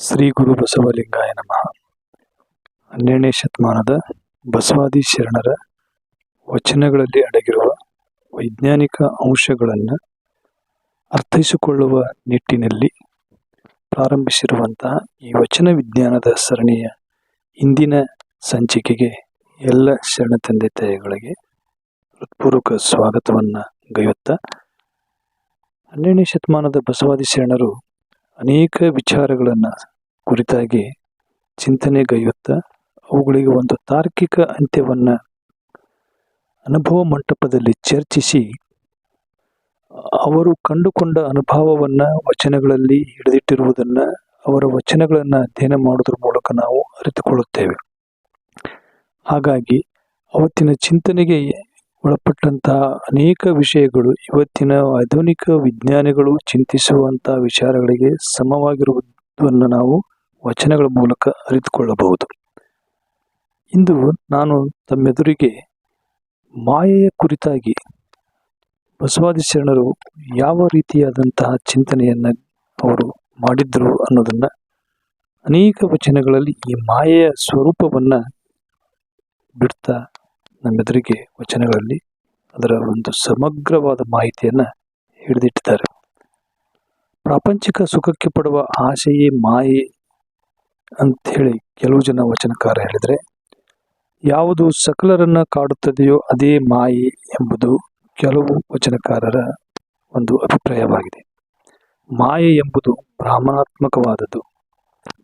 ಶ್ರೀ ಗುರು ಬಸವಲಿಂಗಾಯ ನಮಃ. ಹನ್ನೆರಡನೇ ಶತಮಾನದ ಬಸವಾದಿ ಶರಣರ ವಚನಗಳಲ್ಲಿ ಅಡಗಿರುವ ವೈಜ್ಞಾನಿಕ ಅಂಶಗಳನ್ನು ಅರ್ಥೈಸಿಕೊಳ್ಳುವ ನಿಟ್ಟಿನಲ್ಲಿ ಪ್ರಾರಂಭಿಸಿರುವಂತಹ ಈ ವಚನ ವಿಜ್ಞಾನದ ಸರಣಿಯ ಇಂದಿನ ಸಂಚಿಕೆಗೆ ಎಲ್ಲ ಶರಣ ತಂದೆ ತಾಯಿಗಳಿಗೆ ಹೃತ್ಪೂರ್ವಕ ಸ್ವಾಗತವನ್ನು ಗೈಯುತ್ತಾ ಹನ್ನೆರಡನೇ ಶತಮಾನದ ಬಸವಾದಿ ಶರಣರು ಅನೇಕ ವಿಚಾರಗಳನ್ನು ಕುರಿತಾಗಿ ಚಿಂತನೆಗೈಯುತ್ತಾ ಅವುಗಳಿಗೆ ಒಂದು ತಾರ್ಕಿಕ ಅಂತ್ಯವನ್ನು ಅನುಭವ ಮಂಟಪದಲ್ಲಿ ಚರ್ಚಿಸಿ, ಅವರು ಕಂಡುಕೊಂಡ ಅನುಭವವನ್ನು ವಚನಗಳಲ್ಲಿ ಹಿಡಿದಿಟ್ಟಿರುವುದನ್ನು, ಅವರ ವಚನಗಳನ್ನು ಅಧ್ಯಯನ ಮಾಡೋದ್ರ ಮೂಲಕ ನಾವು ಅರಿತುಕೊಳ್ಳುತ್ತೇವೆ. ಹಾಗಾಗಿ ಅವತ್ತಿನ ಚಿಂತನೆಗೆ ಒಳಪಟ್ಟಂತಹ ಅನೇಕ ವಿಷಯಗಳು ಇವತ್ತಿನ ಆಧುನಿಕ ವಿಜ್ಞಾನಿಗಳು ಚಿಂತಿಸುವಂತಹ ವಿಚಾರಗಳಿಗೆ ಸಮವಾಗಿರುವುದನ್ನು ನಾವು ವಚನಗಳ ಮೂಲಕ ಅರಿತುಕೊಳ್ಳಬಹುದು. ಇಂದು ನಾನು ತಮ್ಮೆದುರಿಗೆ ಮಾಯೆಯ ಕುರಿತಾಗಿ ಬಸವಾದಿ ಶರಣರು ಯಾವ ರೀತಿಯಾದಂತಹ ಚಿಂತನೆಯನ್ನು ಅವರು ಮಾಡಿದ್ರು ಅನ್ನೋದನ್ನು ಅನೇಕ ವಚನಗಳಲ್ಲಿ ಈ ಮಾಯೆಯ ಸ್ವರೂಪವನ್ನು ಬಿಡ್ತಾ ನಮ್ಮೆದುರಿಗೆ ವಚನಗಳಲ್ಲಿ ಅದರ ಒಂದು ಸಮಗ್ರವಾದ ಮಾಹಿತಿಯನ್ನು ಹಿಡಿದಿಟ್ಟಿದ್ದಾರೆ. ಪ್ರಾಪಂಚಿಕ ಸುಖಕ್ಕೆ ಪಡುವ ಆಸೆಯೇ ಮಾಯೆ ಅಂಥೇಳಿ ಕೆಲವು ಜನ ವಚನಕಾರ ಹೇಳಿದರೆ, ಯಾವುದು ಸಕಲರನ್ನು ಕಾಡುತ್ತದೆಯೋ ಅದೇ ಮಾಯೆ ಎಂಬುದು ಕೆಲವು ವಚನಕಾರರ ಒಂದು ಅಭಿಪ್ರಾಯವಾಗಿದೆ. ಮಾಯೆ ಎಂಬುದು ಬ್ರಾಹ್ಮಣಾತ್ಮಕವಾದದ್ದು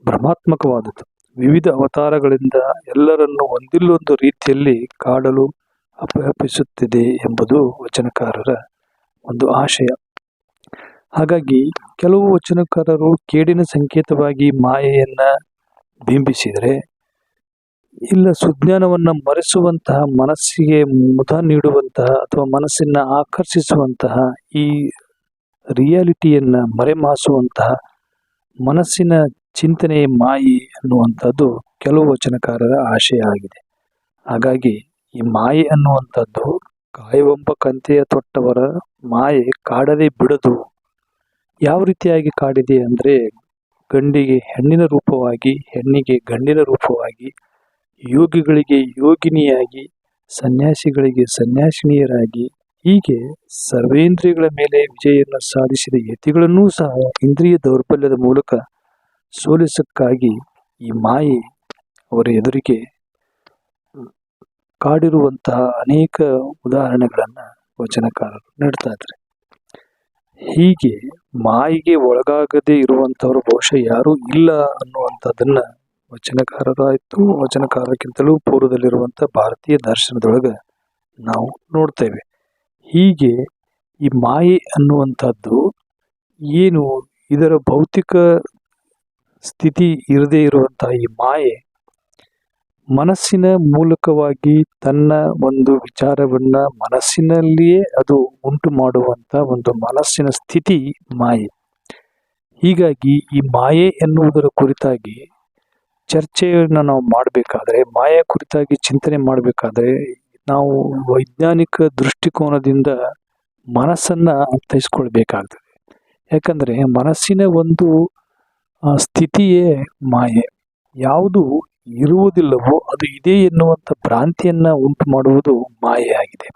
ಭ್ರಮಾತ್ಮಕವಾದದ್ದು ವಿವಿಧ ಅವತಾರಗಳಿಂದ ಎಲ್ಲರನ್ನು ಒಂದಿಲ್ಲೊಂದು ರೀತಿಯಲ್ಲಿ ಕಾಡಲು ಅಪಹಪಿಸುತ್ತಿದೆ ಎಂಬುದು ವಚನಕಾರರ ಒಂದು ಆಶಯ. ಹಾಗಾಗಿ ಕೆಲವು ವಚನಕಾರರು ಕೇಡಿನ ಸಂಕೇತವಾಗಿ ಮಾಯೆಯನ್ನ ಬಿಂಬಿಸಿದರೆ, ಇಲ್ಲ ಸುಜ್ಞಾನವನ್ನು ಮರೆಸುವಂತಹ, ಮನಸ್ಸಿಗೆ ಮುದ ನೀಡುವಂತಹ ಅಥವಾ ಮನಸ್ಸನ್ನು ಆಕರ್ಷಿಸುವಂತಹ, ಈ ರಿಯಾಲಿಟಿಯನ್ನು ಮರೆಮಾಸುವಂತಹ ಮನಸ್ಸಿನ ಚಿಂತನೆ ಮಾಯಿ ಅನ್ನುವಂಥದ್ದು ಕೆಲವು ವಚನಕಾರರ ಆಶಯ ಆಗಿದೆ ಹಾಗಾಗಿ ಈ ಮಾಯೆ ಅನ್ನುವಂಥದ್ದು ಕಾಯುವಂಬ ಕಂತೆಯ ತೊಟ್ಟವರ ಮಾಯೆ ಕಾಡದೆ ಬಿಡದು. ಯಾವ ರೀತಿಯಾಗಿ ಕಾಡಿದೆ ಅಂದರೆ ಗಂಡಿಗೆ ಹೆಣ್ಣಿನ ರೂಪವಾಗಿ, ಹೆಣ್ಣಿಗೆ ಗಂಡಿನ ರೂಪವಾಗಿ, ಯೋಗಿಗಳಿಗೆ ಯೋಗಿನಿಯಾಗಿ, ಸನ್ಯಾಸಿಗಳಿಗೆ ಸನ್ಯಾಸಿನಿಯರಾಗಿ, ಹೀಗೆ ಸರ್ವೇಂದ್ರಿಯಗಳ ಮೇಲೆ ವಿಜಯವನ್ನು ಸಾಧಿಸಿದ ಯತಿಗಳನ್ನೂ ಸಹ ಇಂದ್ರಿಯ ದೌರ್ಬಲ್ಯದ ಮೂಲಕ ಸೋಲಿಸಕ್ಕಾಗಿ ಈ ಮಾಯೆ ಅವರ ಎದುರಿಗೆ ಕಾಡಿರುವಂತಹ ಅನೇಕ ಉದಾಹರಣೆಗಳನ್ನು ವಚನಕಾರರು ನೀಡ್ತಾ ಇದ್ದಾರೆ. ಹೀಗೆ ಮಾಯಿಗೆ ಒಳಗಾಗದೇ ಇರುವಂಥವರು ಬಹುಶಃ ಯಾರೂ ಇಲ್ಲ ಅನ್ನುವಂಥದ್ದನ್ನು ವಚನಕಾರರಾಯಿತು ವಚನಕಾರಕ್ಕಿಂತಲೂ ಪೂರ್ವದಲ್ಲಿರುವಂಥ ಭಾರತೀಯ ದರ್ಶನದೊಳಗೆ ನಾವು ನೋಡ್ತೇವೆ. ಹೀಗೆ ಈ ಮಾಯೆ ಅನ್ನುವಂಥದ್ದು ಏನು ಇದರ ಭೌತಿಕ ಸ್ಥಿತಿ ಇರದೇ ಇರುವಂತಹ ಈ ಮಾಯೆ ಮನಸ್ಸಿನ ಮೂಲಕವಾಗಿ ತನ್ನ ಒಂದು ವಿಚಾರವನ್ನ ಮನಸ್ಸಿನಲ್ಲಿಯೇ ಅದು ಉಂಟು ಮಾಡುವಂತ ಒಂದು ಮನಸ್ಸಿನ ಸ್ಥಿತಿ ಮಾಯೆ. ಹೀಗಾಗಿ ಈ ಮಾಯೆ ಎನ್ನುವುದರ ಕುರಿತಾಗಿ ಚರ್ಚೆಯನ್ನು ನಾವು ಮಾಡಬೇಕಾದ್ರೆ ಮಾಯೆ ಕುರಿತಾಗಿ ಚಿಂತನೆ ಮಾಡಬೇಕಾದ್ರೆ, ನಾವು ವೈಜ್ಞಾನಿಕ ದೃಷ್ಟಿಕೋನದಿಂದ ಮನಸ್ಸನ್ನ ಅರ್ಥೈಸ್ಕೊಳ್ಬೇಕಾಗ್ತದೆ. ಯಾಕಂದರೆ ಮನಸ್ಸಿನ ಒಂದು ಸ್ಥಿತಿಯೇ ಮಾಯೆ. ಯಾವುದು ಇರುವುದಿಲ್ಲವೋ ಅದು ಇದೆ ಎನ್ನುವಂಥ ಭ್ರಾಂತಿಯನ್ನು ಉಂಟು ಮಾಡುವುದು ಮಾಯೆಯಾಗಿದೆ.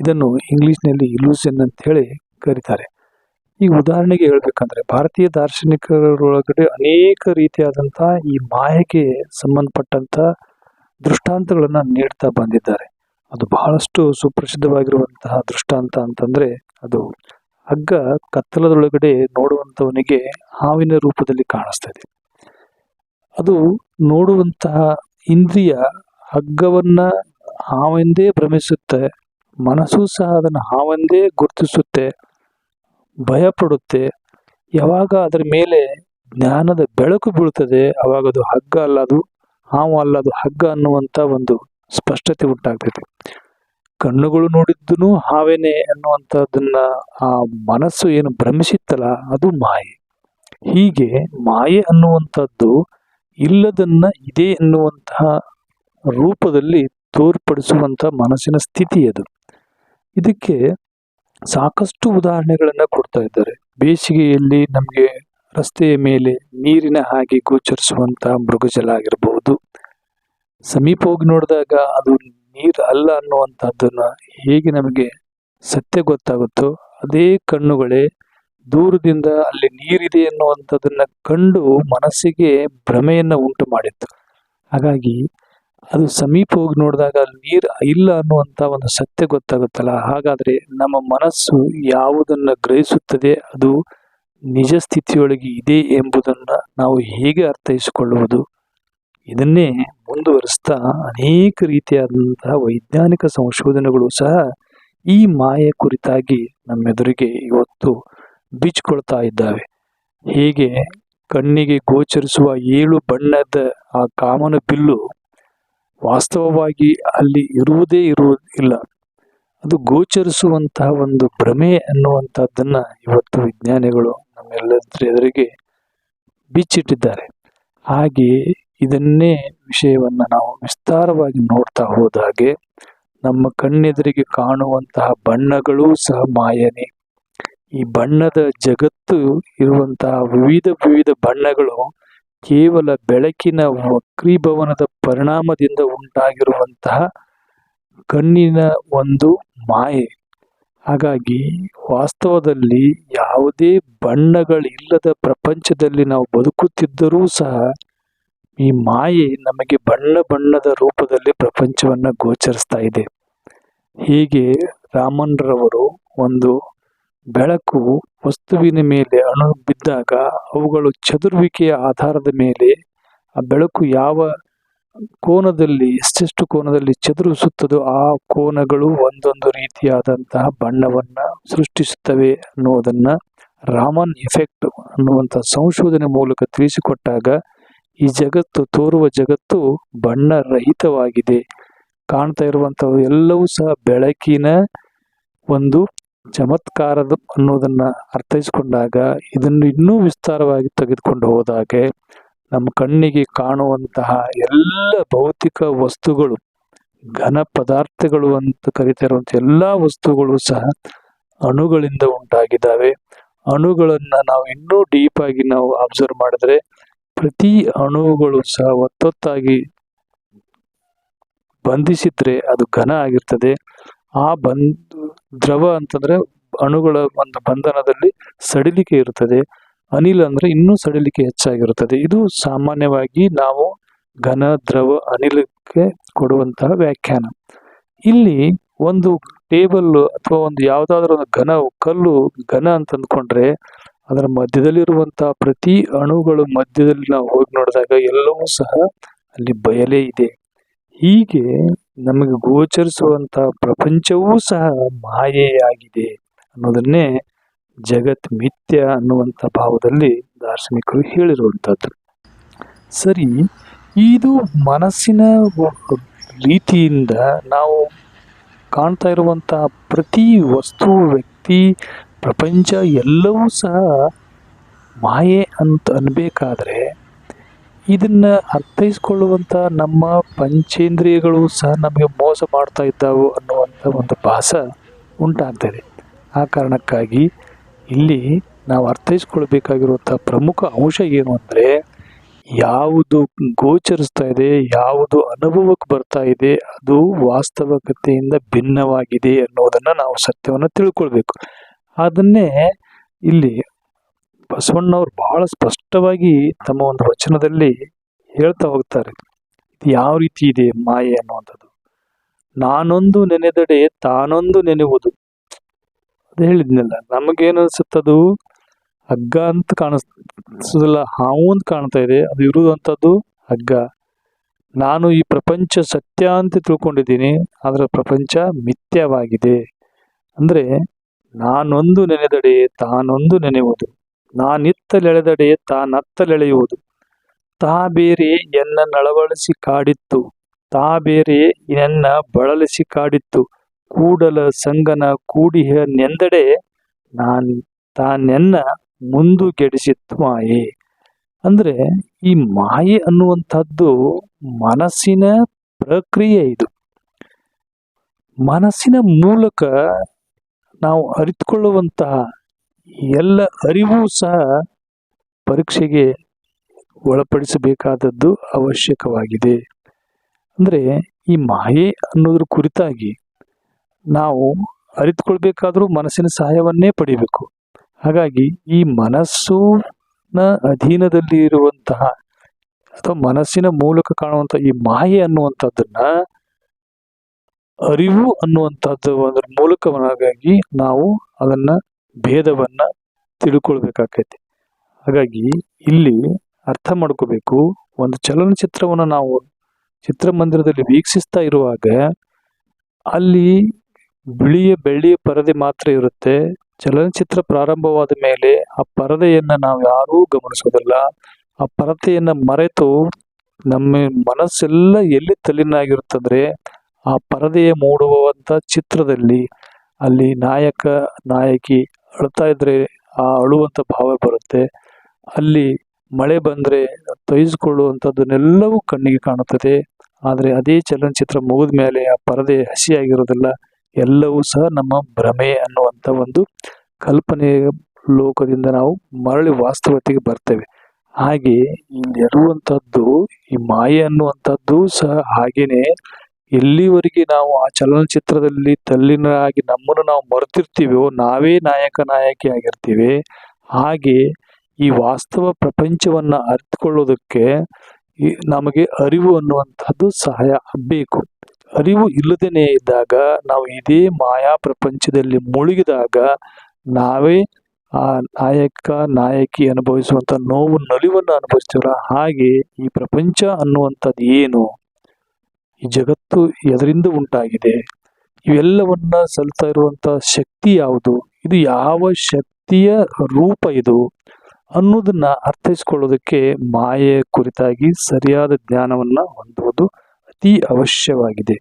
ಇದನ್ನು ಇಂಗ್ಲಿಷ್ನಲ್ಲಿ ಇಲ್ಯೂಷನ್ ಅಂತ ಹೇಳಿ ಕರೀತಾರೆ. ಈ ಉದಾಹರಣೆಗೆ ಹೇಳ್ಬೇಕಂದ್ರೆ ಭಾರತೀಯ ದಾರ್ಶನಿಕರೊಳಗಡೆ ಅನೇಕ ರೀತಿಯಾದಂಥ ಈ ಮಾಯೆಗೆ ಸಂಬಂಧಪಟ್ಟಂತ ದೃಷ್ಟಾಂತಗಳನ್ನು ನೀಡ್ತಾ ಬಂದಿದ್ದಾರೆ. ಅದು ಬಹಳಷ್ಟು ಸುಪ್ರಸಿದ್ಧವಾಗಿರುವಂತಹ ದೃಷ್ಟಾಂತ ಅಂತಂದ್ರೆ ಅದು ಹಗ್ಗ ಕತ್ತಲದೊಳಗಡೆ ನೋಡುವಂಥವನಿಗೆ ಹಾವಿನ ರೂಪದಲ್ಲಿ ಕಾಣಿಸ್ತದೆ ಅದು ನೋಡುವಂತಹ ಇಂದ್ರಿಯ ಹಗ್ಗವನ್ನ ಹಾವೆಂದೇ ಭ್ರಮಿಸುತ್ತೆ, ಮನಸ್ಸು ಸಹ ಅದನ್ನು ಹಾವೆಂದೇ ಗುರುತಿಸುತ್ತೆ ಭಯ ಪಡುತ್ತೆ ಯಾವಾಗ ಅದರ ಮೇಲೆ ಜ್ಞಾನದ ಬೆಳಕು ಬೀಳ್ತದೆ, ಅವಾಗ ಅದು ಹಗ್ಗ ಅಲ್ಲ, ಅದು ಹಾವು ಅಲ್ಲ, ಅದು ಹಗ್ಗ ಅನ್ನುವಂಥ ಒಂದು ಸ್ಪಷ್ಟತೆ ಉಂಟಾಗ್ತೈತೆ ಕಣ್ಣುಗಳು ನೋಡಿದ್ದೂ ಹಾವೇನೆ ಅನ್ನುವಂಥದ್ದನ್ನ ಆ ಮನಸ್ಸು ಏನು ಭ್ರಮಿಸಿತ್ತಲ್ಲ, ಅದು ಮಾಯೆ. ಹೀಗೆ ಮಾಯೆ ಅನ್ನುವಂಥದ್ದು ಇಲ್ಲದನ್ನ ಇದೆ ಎನ್ನುವಂತಹ ರೂಪದಲ್ಲಿ ತೋರ್ಪಡಿಸುವಂಥ ಮನಸ್ಸಿನ ಸ್ಥಿತಿ ಅದು. ಇದಕ್ಕೆ ಸಾಕಷ್ಟು ಉದಾಹರಣೆಗಳನ್ನು ಕೊಡ್ತಾ ಇದ್ದಾರೆ. ಬೇಸಿಗೆಯಲ್ಲಿ ನಮಗೆ ರಸ್ತೆಯ ಮೇಲೆ ನೀರಿನ ಹಾಗೆ ಗೋಚರಿಸುವಂತಹ ಮೃಗಜಲ ಆಗಿರಬಹುದು ಸಮೀಪ ಹೋಗಿ ನೋಡಿದಾಗ ಅದು ನೀರು ಅಲ್ಲ ಅನ್ನುವಂಥದ್ದನ್ನು ಹೇಗೆ ನಮಗೆ ಸತ್ಯ ಗೊತ್ತಾಗುತ್ತೋ ಅದೇ ಕಣ್ಣುಗಳೇ ದೂರದಿಂದ ಅಲ್ಲಿ ನೀರಿದೆ ಅನ್ನುವಂಥದ್ದನ್ನು ಕಂಡು ಮನಸ್ಸಿಗೆ ಭ್ರಮೆಯನ್ನ ಉಂಟು ಮಾಡಿತ್ತು. ಹಾಗಾಗಿ ಅದು ಸಮೀಪ ಹೋಗಿ ನೋಡಿದಾಗ ಅಲ್ಲಿ ನೀರು ಇಲ್ಲ ಅನ್ನುವಂಥ ಒಂದು ಸತ್ಯ ಗೊತ್ತಾಗುತ್ತಲ್ಲ. ಹಾಗಾದ್ರೆ ನಮ್ಮ ಮನಸ್ಸು ಯಾವುದನ್ನು ಗ್ರಹಿಸುತ್ತದೆ, ಅದು ನಿಜ ಸ್ಥಿತಿಯೊಳಗೆ ಇದೆ ಎಂಬುದನ್ನು ನಾವು ಹೇಗೆ ಅರ್ಥೈಸಿಕೊಳ್ಳುವುದು? ಇದನ್ನೇ ಮುಂದುವರಿಸ್ತಾ ಅನೇಕ ರೀತಿಯಾದಂತಹ ವೈಜ್ಞಾನಿಕ ಸಂಶೋಧನೆಗಳು ಸಹ ಈ ಮಾಯೆ ಕುರಿತಾಗಿ ನಮ್ಮೆದುರಿಗೆ ಇವತ್ತು ಬಿಚ್ಕೊಳ್ತಾ ಇದ್ದಾವೆ. ಹೇಗೆ ಕಣ್ಣಿಗೆ ಗೋಚರಿಸುವ ಏಳು ಬಣ್ಣದ ಆ ಕಾಮನ ಬಿಲ್ಲು ವಾಸ್ತವವಾಗಿ ಅಲ್ಲಿ ಇರುವುದೇ ಇರುವುದಿಲ್ಲ. ಅದು ಗೋಚರಿಸುವಂತಹ ಒಂದು ಭ್ರಮೆ ಅನ್ನುವಂಥದ್ದನ್ನು ಇವತ್ತು ವಿಜ್ಞಾನಿಗಳು ನಮ್ಮೆಲ್ಲರ ಎದುರಿಗೆ ಬಿಚ್ಚಿಟ್ಟಿದ್ದಾರೆ. ಹಾಗೆ ಇದನ್ನೇ ವಿಷಯವನ್ನು ನಾವು ವಿಸ್ತಾರವಾಗಿ ನೋಡ್ತಾ ಹೋದಾಗೆ ನಮ್ಮ ಕಣ್ಣೆದುರಿಗೆ ಕಾಣುವಂತಹ ಬಣ್ಣಗಳೂ ಸಹ ಮಾಯನೆ. ಈ ಬಣ್ಣದ ಜಗತ್ತು ಇರುವಂತಹ ವಿವಿಧ ವಿವಿಧ ಬಣ್ಣಗಳು ಕೇವಲ ಬೆಳಕಿನ ವಕ್ರೀಭವನದ ಪರಿಣಾಮದಿಂದ ಉಂಟಾಗಿರುವಂತಹ ಕಣ್ಣಿನ ಒಂದು ಮಾಯೆ. ಹಾಗಾಗಿ ವಾಸ್ತವದಲ್ಲಿ ಯಾವುದೇ ಬಣ್ಣಗಳಿಲ್ಲದ ಪ್ರಪಂಚದಲ್ಲಿ ನಾವು ಬದುಕುತ್ತಿದ್ದರೂ ಸಹ ಈ ಮಾಯೆ ನಮಗೆ ಬಣ್ಣ ಬಣ್ಣದ ರೂಪದಲ್ಲಿ ಪ್ರಪಂಚವನ್ನು ಗೋಚರಿಸ್ತಾ ಇದೆ. ಹೀಗೆ ರಾಮನ್ರವರು ಒಂದು ಬೆಳಕು ವಸ್ತುವಿನ ಮೇಲೆ ಅಣು ಬಿದ್ದಾಗ ಅವುಗಳು ಚದುರುವಿಕೆಯ ಆಧಾರದ ಮೇಲೆ ಆ ಬೆಳಕು ಯಾವ ಕೋನದಲ್ಲಿ, ಎಷ್ಟೆಷ್ಟು ಕೋನದಲ್ಲಿ ಚದುರಿಸುತ್ತದೋ ಆ ಕೋನಗಳು ಒಂದೊಂದು ರೀತಿಯಾದಂತಹ ಬಣ್ಣವನ್ನು ಸೃಷ್ಟಿಸುತ್ತವೆ ಅನ್ನುವುದನ್ನು ರಾಮನ್ ಎಫೆಕ್ಟ್ ಅನ್ನುವಂಥ ಸಂಶೋಧನೆ ಮೂಲಕ ತಿಳಿಸಿಕೊಟ್ಟಾಗ ಈ ಜಗತ್ತು ತೋರುವ ಜಗತ್ತು ಬಣ್ಣ ರಹಿತವಾಗಿದೆ. ಕಾಣ್ತಾ ಇರುವಂಥವು ಎಲ್ಲವೂ ಸಹ ಬೆಳಕಿನ ಒಂದು ಚಮತ್ಕಾರದ ಅನ್ನೋದನ್ನ ಅರ್ಥೈಸಿಕೊಂಡಾಗ ಇದನ್ನು ಇನ್ನೂ ವಿಸ್ತಾರವಾಗಿ ತೆಗೆದುಕೊಂಡು ಹೋದಾಗೆ ನಮ್ಮ ಕಣ್ಣಿಗೆ ಕಾಣುವಂತಹ ಎಲ್ಲ ಭೌತಿಕ ವಸ್ತುಗಳು, ಘನ ಪದಾರ್ಥಗಳು ಅಂತ ಕರಿತಾ ಇರುವಂಥ ಎಲ್ಲ ವಸ್ತುಗಳು ಸಹ ಅಣುಗಳಿಂದ ಉಂಟಾಗಿದ್ದಾವೆ. ಅಣುಗಳನ್ನು ನಾವು ಇನ್ನೂ ಡೀಪ್ ಆಗಿ ನಾವು ಅಬ್ಸರ್ವ್ ಮಾಡಿದ್ರೆ ಪ್ರತಿ ಅಣುಗಳು ಸಹ ಒತ್ತೊತ್ತಾಗಿ ಬಂಧಿಸಿದ್ರೆ ಅದು ಘನ ಆಗಿರ್ತದೆ. ಆ ಬಂಧ, ದ್ರವ ಅಂತಂದ್ರೆ ಅಣುಗಳ ಒಂದು ಬಂಧನದಲ್ಲಿ ಸಡಿಲಿಕೆ ಇರುತ್ತದೆ. ಅನಿಲ ಅಂದ್ರೆ ಇನ್ನೂ ಸಡಿಲಿಕೆ ಹೆಚ್ಚಾಗಿರುತ್ತದೆ. ಇದು ಸಾಮಾನ್ಯವಾಗಿ ನಾವು ಘನ, ದ್ರವ, ಅನಿಲಕ್ಕೆ ಕೊಡುವಂತಹ ವ್ಯಾಖ್ಯಾನ. ಇಲ್ಲಿ ಒಂದು ಟೇಬಲ್ ಅಥವಾ ಒಂದು ಯಾವುದಾದ್ರೂ ಒಂದು ಘನ, ಕಲ್ಲು ಘನ ಅಂತ ಅಂದ್ಕೊಂಡ್ರೆ ಅದರ ಮಧ್ಯದಲ್ಲಿರುವಂತಹ ಪ್ರತಿ ಅಣುಗಳು ಮಧ್ಯದಲ್ಲಿ ನಾವು ಹೋಗಿ ನೋಡಿದಾಗ ಎಲ್ಲವೂ ಸಹ ಅಲ್ಲಿ ಬಯಲೇ ಇದೆ. ಹೀಗೆ ನಮಗೆ ಗೋಚರಿಸುವಂತಹ ಪ್ರಪಂಚವೂ ಸಹ ಮಾಯೆಯಾಗಿದೆ ಅನ್ನೋದನ್ನೇ ಜಗತ್ ಮಿಥ್ಯ ಅನ್ನುವಂಥ ಭಾವದಲ್ಲಿ ದಾರ್ಶನಿಕರು ಹೇಳಿರುವಂಥದ್ದು ಸರಿ, ಇದು ಮನಸ್ಸಿನ ರೀತಿಯಿಂದ ನಾವು ಕಾಣ್ತಾ ಇರುವಂತಹ ಪ್ರತಿ ವಸ್ತು, ವ್ಯಕ್ತಿ ಪ್ರಪಂಚ ಎಲ್ಲವೂ ಸಹ ಮಾಯೆ ಅಂತ ಅನ್ಬೇಕಾದ್ರೆ ಇದನ್ನು ಅರ್ಥೈಸ್ಕೊಳ್ಳುವಂಥ ನಮ್ಮ ಪಂಚೇಂದ್ರಿಯಗಳು ಸಹ ನಮಗೆ ಮೋಸ ಮಾಡ್ತಾ ಇದ್ದಾವೆ ಅನ್ನುವಂಥ ಒಂದು ಭಾಸ ಉಂಟಾಗ್ತದೆ. ಆ ಕಾರಣಕ್ಕಾಗಿ ಇಲ್ಲಿ ನಾವು ಅರ್ಥೈಸ್ಕೊಳ್ಬೇಕಾಗಿರುವಂಥ ಪ್ರಮುಖ ಅಂಶ ಏನು ಅಂದರೆ ಯಾವುದು ಗೋಚರಿಸ್ತಾ ಇದೆ, ಯಾವುದು ಅನುಭವಕ್ಕೆ ಬರ್ತಾ ಇದೆ, ಅದು ವಾಸ್ತವಿಕತೆಯಿಂದ ಭಿನ್ನವಾಗಿದೆ ಅನ್ನೋದನ್ನು ನಾವು ಸತ್ಯವನ್ನು ತಿಳ್ಕೊಳ್ಬೇಕು. ಅದನ್ನೇ ಇಲ್ಲಿ ಬಸವಣ್ಣವ್ರು ಬಹಳ ಸ್ಪಷ್ಟವಾಗಿ ತಮ್ಮ ಒಂದು ವಚನದಲ್ಲಿ ಹೇಳ್ತಾ ಹೋಗ್ತಾರೆ. ಇದು ಯಾವ ರೀತಿ ಇದೆ ಮಾಯೆ ಅನ್ನುವಂಥದ್ದು. ನಾನೊಂದು ನೆನೆದಡೆ ತಾನೊಂದು ನೆನೆಯುವುದು. ಅದು ಹೇಳಿದ್ನಲ್ಲ, ನಮಗೇನು ಅನಿಸುತ್ತದು ಹಗ್ಗ ಅಂತ ಕಾಣಿಸ್ತದಲ್ಲ ಹಾವು ಅಂತ ಕಾಣ್ತಾ ಇದೆ, ಅದು ಇರುವಂಥದ್ದು ಹಗ್ಗ. ನಾನು ಈ ಪ್ರಪಂಚ ಸತ್ಯ ಅಂತ ತಿಳ್ಕೊಂಡಿದ್ದೀನಿ, ಆದರೆ ಪ್ರಪಂಚ ಮಿಥ್ಯವಾಗಿದೆ. ಅಂದರೆ ನಾನೊಂದು ನೆನೆದಡೆ ತಾನೊಂದು ನೆನೆಯುವುದು. ನಾನಿತ್ತಲೆಳೆದಡೆ ತಾನತ್ತಲೆಳೆಯುವುದು. ತಾ ಬೇರೆ ಎನ್ನ ನಳವಳಿಸಿ ಕಾಡಿತ್ತು. ತಾ ಬೇರೆ ಎನ್ನ ಬಳಲಿಸಿ ಕಾಡಿತ್ತು. ಕೂಡಲ ಸಂಗನ ಕೂಡಿಹ ನೆಂದಡೆ ನಾನು ತಾನೆನ್ನ ಮುಂದು ಗೆಡಿಸಿತ್ತು ಮಾಯೆ. ಅಂದ್ರೆ ಈ ಮಾಯೆ ಅನ್ನುವಂಥದ್ದು ಮನಸ್ಸಿನ ಪ್ರಕ್ರಿಯೆ ಇದು. ಮನಸ್ಸಿನ ಮೂಲಕ ನಾವು ಅರಿತುಕೊಳ್ಳುವಂತಹ ಎಲ್ಲ ಅರಿವು ಸಹ ಪರೀಕ್ಷೆಗೆ ಒಳಪಡಿಸಬೇಕಾದದ್ದು ಅವಶ್ಯಕವಾಗಿದೆ. ಅಂದರೆ ಈ ಮಾಯೆ ಅನ್ನೋದ್ರ ಕುರಿತಾಗಿ ನಾವು ಅರಿತುಕೊಳ್ಬೇಕಾದರೂ ಮನಸ್ಸಿನ ಸಹಾಯವನ್ನೇ ಪಡಿಬೇಕು. ಹಾಗಾಗಿ ಈ ಮನಸ್ಸಿನ ಅಧೀನದಲ್ಲಿ ಇರುವಂತಹ ಅಥವಾ ಮನಸ್ಸಿನ ಮೂಲಕ ಕಾಣುವಂಥ ಈ ಮಾಯೆ ಅನ್ನುವಂಥದ್ದನ್ನ ಅರಿವು ಅನ್ನುವಂಥದ್ದು ಅದರ ಮೂಲಕವಾಗಿ ನಾವು ಅದನ್ನ ಭೇದವನ್ನ ತಿಳ್ಕೊಳ್ಬೇಕಾಕೈತಿ. ಹಾಗಾಗಿ ಇಲ್ಲಿ ಅರ್ಥ ಮಾಡ್ಕೋಬೇಕು, ಒಂದು ಚಲನಚಿತ್ರವನ್ನು ನಾವು ಚಿತ್ರಮಂದಿರದಲ್ಲಿ ವೀಕ್ಷಿಸ್ತಾ ಇರುವಾಗ ಅಲ್ಲಿ ಬಿಳಿಯ ಬೆಳ್ಳಿಯ ಪರದೆ ಮಾತ್ರ ಇರುತ್ತೆ. ಚಲನಚಿತ್ರ ಪ್ರಾರಂಭವಾದ ಮೇಲೆ ಆ ಪರದೆಯನ್ನ ನಾವು ಯಾರೂ ಗಮನಿಸೋದಿಲ್ಲ. ಆ ಪರದೆಯನ್ನ ಮರೆತು ನಮ್ಮ ಮನಸ್ಸೆಲ್ಲ ಎಲ್ಲಿ ತಲ್ಲಿನಾಗಿರುತ್ತಂದ್ರೆ ಆ ಪರದೆಯ ಮೂಡುವಂಥ ಚಿತ್ರದಲ್ಲಿ ಅಲ್ಲಿ ನಾಯಕ, ನಾಯಕಿ ಅಳ್ತಾ ಇದ್ದರೆ ಆ ಅಳುವಂಥ ಭಾವ ಬರುತ್ತೆ. ಅಲ್ಲಿ ಮಳೆ ಬಂದರೆ ತೊಯ್ಸ್ಕೊಳ್ಳುವಂಥದ್ದನ್ನೆಲ್ಲವೂ ಕಣ್ಣಿಗೆ ಕಾಣುತ್ತದೆ. ಆದರೆ ಅದೇ ಚಲನಚಿತ್ರ ಮುಗಿದ ಮೇಲೆ ಆ ಪರದೆ ಹಸಿಯಾಗಿರೋದಿಲ್ಲ, ಎಲ್ಲವೂ ಸಹ ನಮ್ಮ ಭ್ರಮೆ ಅನ್ನುವಂಥ ಒಂದು ಕಲ್ಪನೆಯ ಲೋಕದಿಂದ ನಾವು ಮರಳಿ ವಾಸ್ತವತೆಗೆ ಬರ್ತೇವೆ. ಹಾಗೆ ಇಲ್ಲಿರುವಂಥದ್ದು ಈ ಮಾಯೆ ಅನ್ನುವಂಥದ್ದು ಸಹ ಹಾಗೇನೆ ಎಲ್ಲಿವರೆಗೆ ನಾವು ಆ ಚಲನಚಿತ್ರದಲ್ಲಿ ತಲ್ಲಿನಾಗಿ ನಮ್ಮನ್ನು ನಾವು ಮರೆತಿರ್ತೀವೋ, ನಾವೇ ನಾಯಕ ನಾಯಕಿ ಆಗಿರ್ತೀವಿ. ಹಾಗೆ ಈ ವಾಸ್ತವ ಪ್ರಪಂಚವನ್ನ ಅರಿತುಕೊಳ್ಳೋದಕ್ಕೆ ನಮಗೆ ಅರಿವು ಅನ್ನುವಂಥದ್ದು ಸಹಾಯ ಬೇಕು ಅರಿವು ಇಲ್ಲದೇನೆ ಇದ್ದಾಗ, ನಾವು ಇದೇ ಮಾಯಾ ಪ್ರಪಂಚದಲ್ಲಿ ಮುಳುಗಿದಾಗ, ನಾವೇ ಆ ನಾಯಕ, ನಾಯಕಿ ಅನುಭವಿಸುವಂತ ನೋವು, ನಲಿವನ್ನು ಅನುಭವಿಸ್ತೀವಲ್ಲ, ಹಾಗೆ ಈ ಪ್ರಪಂಚ ಅನ್ನುವಂಥದ್ದು ಏನು? ಈ ಜಗತ್ತು ಎದರಿಂದ ಉಂಟಾಗಿದೆ? ಇವೆಲ್ಲವನ್ನ ಸಲ್ತಾ ಇರುವಂತ ಶಕ್ತಿ ಯಾವುದು? ಇದು ಯಾವ ಶಕ್ತಿಯ ರೂಪ ಇದು? ಅನ್ನೋದನ್ನ ಅರ್ಥೈಸ್ಕೊಳ್ಳೋದಕ್ಕೆ ಮಾಯೆಯ ಕುರಿತಾಗಿ ಸರಿಯಾದ ಜ್ಞಾನವನ್ನ ಹೊಂದುವುದು ಅತಿ ಅವಶ್ಯವಾಗಿದೆ.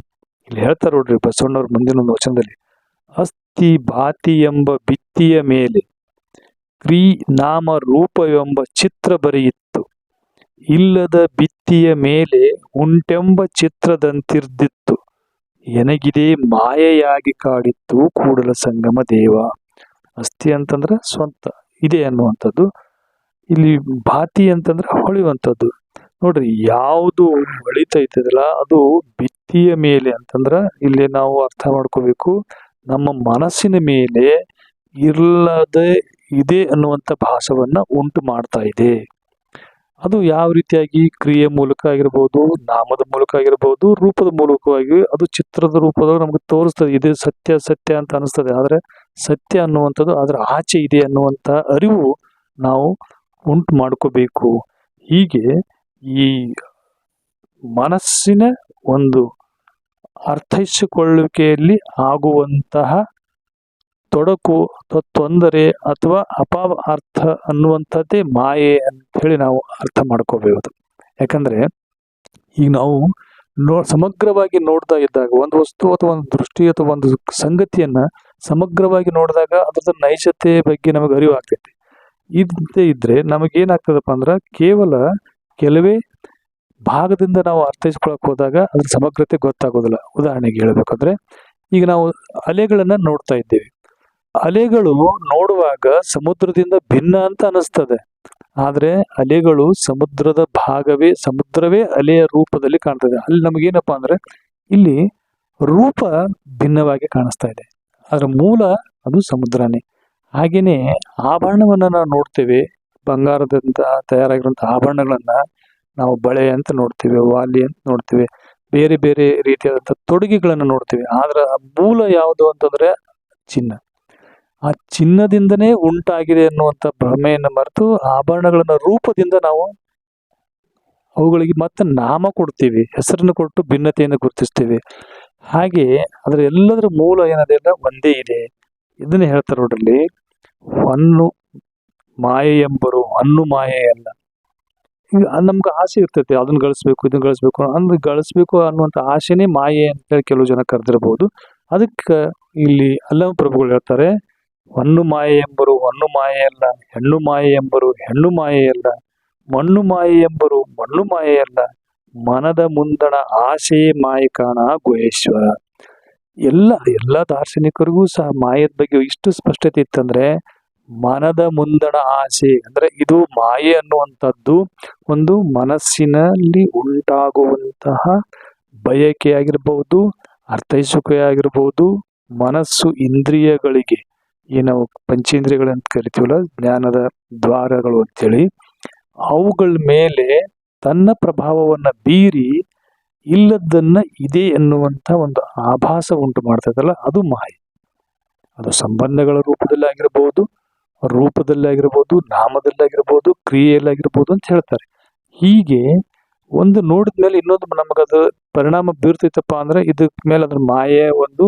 ಇಲ್ಲಿ ಹೇಳ್ತಾರೆ ನೋಡ್ರಿ ಬಸವಣ್ಣವ್ರ ಮುಂದಿನ ಒಂದು ವಚನದಲ್ಲಿ, ಅಸ್ಥಿ ಬಾತಿ ಎಂಬ ಭಿತ್ತಿಯ ಮೇಲೆ ಕ್ರೀ ನಾಮ ರೂಪವೆಂಬ ಚಿತ್ರ ಬರೆಯಿತ್ತು. ಇಲ್ಲದ ಬಿತ್ತಿಯ ಮೇಲೆ ಉಂಟೆಂಬ ಚಿತ್ರದಂತಿರ್ದಿತ್ತು. ಎನಗಿದೆ ಮಾಯೆಯಾಗಿ ಕಾಡಿತ್ತು ಕೂಡಲ ಸಂಗಮ ದೇವ. ಅಸ್ಥಿ ಅಂತಂದ್ರೆ ಸ್ವಂತ, ಇದೆ ಅನ್ನುವಂಥದ್ದು. ಇಲ್ಲಿ ಭಾತಿ ಅಂತಂದ್ರೆ ಹೊಳೆಯುವಂಥದ್ದು. ನೋಡ್ರಿ, ಯಾವುದು ಹೊಳಿತೈತದಲ್ಲ, ಅದು ಬಿತ್ತಿಯ ಮೇಲೆ ಅಂತಂದ್ರೆ ಇಲ್ಲಿ ನಾವು ಅರ್ಥ ಮಾಡ್ಕೋಬೇಕು. ನಮ್ಮ ಮನಸ್ಸಿನ ಮೇಲೆ ಇಲ್ಲದೆ ಇದೆ ಅನ್ನುವಂಥ ಭಾಸವನ್ನ ಉಂಟು ಮಾಡ್ತಾ ಇದೆ. ಅದು ಯಾವ ರೀತಿಯಾಗಿ ಕ್ರಿಯೆ ಮೂಲಕ ಆಗಿರ್ಬೋದು, ನಾಮದ ಮೂಲಕ ಆಗಿರ್ಬೋದು, ರೂಪದ ಮೂಲಕವಾಗಿ ಅದು ಚಿತ್ರದ ರೂಪದಾಗ ನಮಗೆ ತೋರಿಸ್ತದೆ. ಇದು ಸತ್ಯ ಸತ್ಯ ಅಂತ ಅನಿಸ್ತದೆ. ಆದರೆ ಸತ್ಯ ಅನ್ನುವಂಥದ್ದು ಅದರ ಆಚೆ ಇದೆ ಅನ್ನುವಂಥ ಅರಿವು ನಾವು ಉಂಟು ಮಾಡ್ಕೋಬೇಕು. ಹೀಗೆ ಈ ಮನಸ್ಸಿನ ಒಂದು ಅರ್ಥೈಸಿಕೊಳ್ಳುವಿಕೆಯಲ್ಲಿ ಆಗುವಂತಹ ತೊಡಕು ತೊಂದರೆ ಅಥವಾ ಅಪಾವ ಅರ್ಥ ಅನ್ನುವಂಥದ್ದೇ ಮಾಯೆ ಅಂತ ಹೇಳಿ ನಾವು ಅರ್ಥ ಮಾಡ್ಕೋಬಹುದು. ಯಾಕಂದ್ರೆ ಈಗ ನಾವು ನೋ, ಸಮಗ್ರವಾಗಿ ನೋಡ್ತಾ ಇದ್ದಾಗ, ಒಂದು ವಸ್ತು ಅಥವಾ ಒಂದು ದೃಷ್ಟಿ ಅಥವಾ ಒಂದು ಸಂಗತಿಯನ್ನ ಸಮಗ್ರವಾಗಿ ನೋಡಿದಾಗ ಅದರ ನೈಜತೆ ಬಗ್ಗೆ ನಮಗೆ ಅರಿವು ಆಗ್ತೈತಿ. ಇದ್ದೇ ಇದ್ರೆ ನಮಗೇನಾಗ್ತದಪ್ಪ ಅಂದ್ರೆ ಕೇವಲ ಕೆಲವೇ ಭಾಗದಿಂದ ನಾವು ಅರ್ಥೈಸ್ಕೊಳಕ್ ಹೋದಾಗ ಅದ್ರ ಸಮಗ್ರತೆ ಗೊತ್ತಾಗೋದಿಲ್ಲ. ಉದಾಹರಣೆಗೆ ಹೇಳ್ಬೇಕಂದ್ರೆ ಈಗ ನಾವು ಅಲೆಗಳನ್ನ ನೋಡ್ತಾ ಇದ್ದೇವೆ. ಅಲೆಗಳು ನೋಡುವಾಗ ಸಮುದ್ರದಿಂದ ಭಿನ್ನ ಅಂತ ಅನಿಸ್ತದೆ. ಆದ್ರೆ ಅಲೆಗಳು ಸಮುದ್ರದ ಭಾಗವೇ, ಸಮುದ್ರವೇ ಅಲೆಯ ರೂಪದಲ್ಲಿ ಕಾಣ್ತದೆ. ಅಲ್ಲಿ ನಮಗೇನಪ್ಪಾ ಅಂದ್ರೆ ಇಲ್ಲಿ ರೂಪ ಭಿನ್ನವಾಗಿ ಕಾಣಿಸ್ತಾ ಇದೆ. ಅದರ ಮೂಲ ಅದು ಸಮುದ್ರನೇ. ಹಾಗೇನೆ ಆಭರಣವನ್ನ ನಾವು ನೋಡ್ತೇವೆ. ಬಂಗಾರದಿಂದ ತಯಾರಾಗಿರುವಂಥ ಆಭರಣಗಳನ್ನ ನಾವು ಬಳೆ ಅಂತ ನೋಡ್ತೇವೆ, ವಾಲಿ ಅಂತ ನೋಡ್ತೇವೆ, ಬೇರೆ ಬೇರೆ ರೀತಿಯಾದಂಥ ತೊಡುಗೆಗಳನ್ನು ನೋಡ್ತೀವಿ. ಆದ್ರೆ ಮೂಲ ಯಾವುದು ಅಂತಂದ್ರೆ ಚಿನ್ನ. ಆ ಚಿನ್ನದಿಂದನೇ ಉಂಟಾಗಿದೆ ಅನ್ನುವಂಥ ಭ್ರಮೆಯನ್ನು ಮರೆತು ಆಭರಣಗಳನ್ನ ರೂಪದಿಂದ ನಾವು ಅವುಗಳಿಗೆ ಮತ್ತೆ ನಾಮ ಕೊಡ್ತೀವಿ, ಹೆಸರನ್ನು ಕೊಟ್ಟು ಭಿನ್ನತೆಯನ್ನು ಗುರುತಿಸ್ತೀವಿ. ಹಾಗೆ ಅದರ ಎಲ್ಲದರ ಮೂಲ ಏನದೆಲ್ಲ ಒಂದೇ ಇದೆ. ಇದನ್ನ ಹೇಳ್ತಾರೆ ನೋಡ್ರಲ್ಲಿ ಹಣ್ಣು ಮಾಯೆ ಎಂಬರು ಹಣ್ಣು ಮಾಯೆ ಅಲ್ಲ. ಈಗ ನಮ್ಗೆ ಆಸೆ ಇರ್ತೈತೆ, ಅದನ್ನ ಗಳಿಸ್ಬೇಕು, ಇದನ್ನ ಗಳಿಸ್ಬೇಕು ಅಂದ್ರೆ ಗಳಿಸ್ಬೇಕು ಅನ್ನುವಂಥ ಆಸೆನೇ ಮಾಯೆ ಅಂತ ಕೆಲವು ಜನ ಕರೆದಿರ್ಬೋದು. ಅದಕ್ಕೆ ಇಲ್ಲಿ ಅಲ್ಲ ಪ್ರಭುಗಳು ಹೇಳ್ತಾರೆ ಹೊನ್ನು ಮಾಯೆ ಎಂಬರು ಹೊನ್ನು ಮಾಯೆಯಲ್ಲ ಹೆಣ್ಣು ಮಾಯೆ ಎಂಬರು ಹೆಣ್ಣು ಮಾಯೆಯಲ್ಲ ಮಣ್ಣು ಮಾಯೆ ಎಂಬರು ಮಣ್ಣು ಮಾಯೆಯಲ್ಲ ಮನದ ಮುಂದಣ ಆಸೆಯೇ ಮಾಯೆ ಕಾಣ ಗುಹೇಶ್ವರ. ಎಲ್ಲ ಎಲ್ಲ ದಾರ್ಶನಿಕರಿಗೂ ಸಹ ಮಾಯದ ಬಗ್ಗೆ ಇಷ್ಟು ಸ್ಪಷ್ಟತೆ ಇತ್ತಂದ್ರೆ, ಮನದ ಮುಂದಣ ಆಸೆ, ಅಂದ್ರೆ ಇದು ಮಾಯೆ ಅನ್ನುವಂಥದ್ದು ಒಂದು ಮನಸ್ಸಿನಲ್ಲಿ ಉಂಟಾಗುವಂತಹ ಬಯಕೆಯಾಗಿರ್ಬಹುದು ಅರ್ಥೈಸುವಿಕೆ ಆಗಿರ್ಬಹುದು ಮನಸ್ಸು ಇಂದ್ರಿಯಗಳಿಗೆ ಏನು ಪಂಚೇಂದ್ರಿಯಗಳಂತ ಕರಿತೀವಲ್ಲ, ಜ್ಞಾನದ ದ್ವಾರಗಳು ಅಂತೇಳಿ, ಅವುಗಳ ಮೇಲೆ ತನ್ನ ಪ್ರಭಾವವನ್ನು ಬೀರಿ ಇಲ್ಲದನ್ನ ಇದೆ ಎನ್ನುವಂಥ ಒಂದು ಆಭಾಸ ಉಂಟು ಮಾಡ್ತದಲ್ಲ, ಅದು ಮಾಯೆ. ಅದು ಸಂಬಂಧಗಳ ರೂಪದಲ್ಲಿ ಆಗಿರ್ಬೋದು ರೂಪದಲ್ಲಿ ಆಗಿರ್ಬೋದು ನಾಮದಲ್ಲಿ ಆಗಿರ್ಬೋದು ಕ್ರಿಯೆಯಲ್ಲಿ ಆಗಿರ್ಬೋದು ಅಂತ ಹೇಳ್ತಾರೆ. ಹೀಗೆ ಒಂದು ನೋಡಿದ ಮೇಲೆ ಇನ್ನೊಂದು ನಮಗದು ಪರಿಣಾಮ ಬೀರ್ತೈತಪ್ಪ ಅಂದ್ರೆ ಇದಕ್ ಮೇಲೆ ಅದ್ರ ಮಾಯೆ ಒಂದು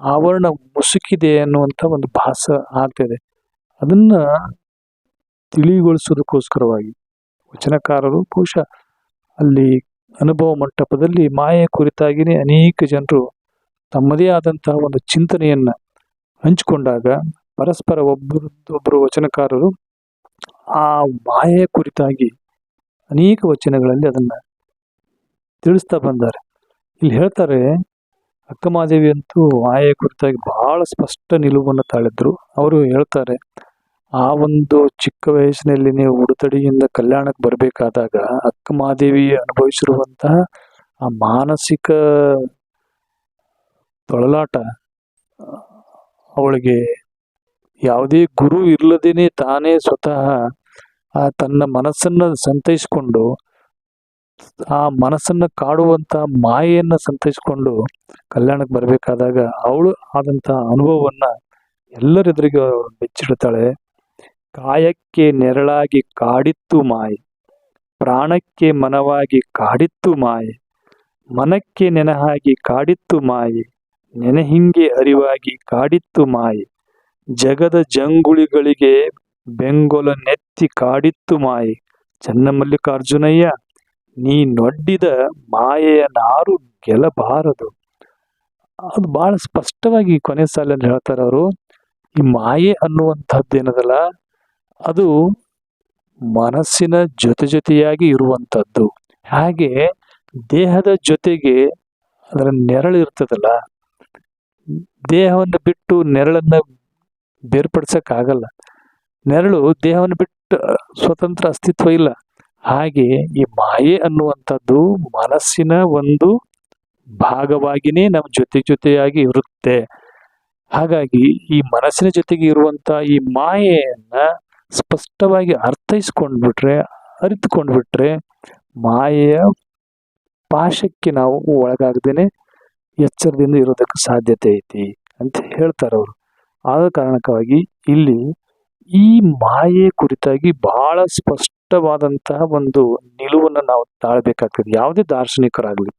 ಆವರಣ ಮುಸುಕಿದೆ ಅನ್ನುವಂಥ ಒಂದು ಭಾಸ ಆಗ್ತಿದೆ. ಅದನ್ನು ತಿಳಿಗೊಳಿಸೋದಕ್ಕೋಸ್ಕರವಾಗಿ ವಚನಕಾರರು ಬಹುಶಃ ಅಲ್ಲಿ ಅನುಭವ ಮಂಟಪದಲ್ಲಿ ಮಾಯೆ ಕುರಿತಾಗಿಯೇ ಅನೇಕ ಜನರು ತಮ್ಮದೇ ಆದಂತಹ ಒಂದು ಚಿಂತನೆಯನ್ನ ಹಂಚಿಕೊಂಡಾಗ ಪರಸ್ಪರ ಒಬ್ಬರೊಬ್ಬರು ವಚನಕಾರರು ಆ ಮಾಯೆಯ ಕುರಿತಾಗಿ ಅನೇಕ ವಚನಗಳಲ್ಲಿ ಅದನ್ನು ತಿಳಿಸ್ತಾ ಬಂದಾರೆ. ಇಲ್ಲಿ ಹೇಳ್ತಾರೆ ಅಕ್ಕಮಾದೇವಿ ಅಂತೂ ಮಾಯೆಯ ಕುರಿತಾಗಿ ಬಹಳ ಸ್ಪಷ್ಟ ನಿಲುವನ್ನು ತಾಳಿದ್ರು. ಅವರು ಹೇಳ್ತಾರೆ, ಆ ಒಂದು ಚಿಕ್ಕ ವಯಸ್ಸಿನಲ್ಲಿ ನೀವು ಉಡುತಡಿಯಿಂದ ಕಲ್ಯಾಣಕ್ಕೆ ಬರಬೇಕಾದಾಗ ಅಕ್ಕಮಹಾದೇವಿ ಅನುಭವಿಸಿರುವಂತಹ ಆ ಮಾನಸಿಕ ತೊಳಲಾಟ, ಅವಳಿಗೆ ಯಾವುದೇ ಗುರು ಇಲ್ಲದೇನೆ ತಾನೇ ಸ್ವತಃ ಆ ತನ್ನ ಮನಸ್ಸನ್ನು ಸಂತೈಸ್ಕೊಂಡು ಆ ಮನಸ್ಸನ್ನು ಕಾಡುವಂತ ಮಾಯೆಯನ್ನು ಸಂತೈಸಿಕೊಂಡು ಕಲ್ಯಾಣಕ್ಕೆ ಬರಬೇಕಾದಾಗ ಅವಳು ಆದಂತ ಅನುಭವವನ್ನ ಎಲ್ಲರೆದುರಿಗೆ ಬೆಚ್ಚಿಡ್ತಾಳೆ. ಕಾಯಕ್ಕೆ ನೆರಳಾಗಿ ಕಾಡಿತ್ತು ಮಾಯೆ, ಪ್ರಾಣಕ್ಕೆ ಮನವಾಗಿ ಕಾಡಿತ್ತು ಮಾಯೆ, ಮನಕ್ಕೆ ನೆನಹಾಗಿ ಕಾಡಿತ್ತು ಮಾಯೆ, ನೆನಹಿಂಗೆ ಅರಿವಾಗಿ ಕಾಡಿತ್ತು ಮಾಯೆ, ಜಗದ ಜಂಗುಳಿಗಳಿಗೆ ಬೆಂಗೊಲ ನೆತ್ತಿ ಕಾಡಿತ್ತು ಮಾಯೆ. ಚನ್ನಮಲ್ಲಿಕಾರ್ಜುನಯ್ಯ ನೀ ನೊಡ್ಡಿದ ಮಾಯೆಯ ನಾರು ಗೆಲ್ಲಬಾರದು. ಅದು ಬಹಳ ಸ್ಪಷ್ಟವಾಗಿ ಕೊನೆ ಸಾಲಲ್ಲಿ ಹೇಳ್ತಾರೆ ಅವರು. ಈ ಮಾಯೆ ಅನ್ನುವಂಥದ್ದು ಏನದಲ್ಲ, ಅದು ಮನಸ್ಸಿನ ಜೊತೆ ಜೊತೆಯಾಗಿ ಇರುವಂಥದ್ದು. ಹಾಗೆ ದೇಹದ ಜೊತೆಗೆ ಅದರ ನೆರಳು ಇರ್ತದಲ್ಲ, ದೇಹವನ್ನು ಬಿಟ್ಟು ನೆರಳನ್ನ ಬೇರ್ಪಡಿಸಕ್ಕಾಗಲ್ಲ. ನೆರಳು ದೇಹವನ್ನು ಬಿಟ್ಟು ಸ್ವತಂತ್ರ ಅಸ್ತಿತ್ವ ಇಲ್ಲ. ಹಾಗೆ ಈ ಮಾಯೆ ಅನ್ನುವಂಥದ್ದು ಮನಸ್ಸಿನ ಒಂದು ಭಾಗವಾಗಿನೇ ನಮ್ಮ ಜೊತೆ ಜೊತೆಯಾಗಿ ಇರುತ್ತೆ. ಹಾಗಾಗಿ ಈ ಮನಸ್ಸಿನ ಜೊತೆಗೆ ಇರುವಂತ ಈ ಮಾಯೆಯನ್ನ ಸ್ಪಷ್ಟವಾಗಿ ಅರ್ಥೈಸ್ಕೊಂಡ್ಬಿಟ್ರೆ, ಅರಿತುಕೊಂಡ್ಬಿಟ್ರೆ ಮಾಯೆಯ ಪಾಶಕ್ಕೆ ನಾವು ಒಳಗಾಗದೇನೆ ಎಚ್ಚರದಿಂದ ಇರೋದಕ್ಕೆ ಸಾಧ್ಯತೆ ಐತಿ ಅಂತ ಹೇಳ್ತಾರೆ ಅವರು. ಆದ ಕಾರಣಕ್ಕಾಗಿ ಇಲ್ಲಿ ಈ ಮಾಯೆ ಕುರಿತಾಗಿ ಬಹಳ ಸ್ಪಷ್ಟವಾದಂತಹ ಒಂದು ನಿಲುವನ್ನು ನಾವು ತಾಳ್ಬೇಕಾಗ್ತದೆ. ಯಾವುದೇ ದಾರ್ಶನಿಕರಾಗಲಿ,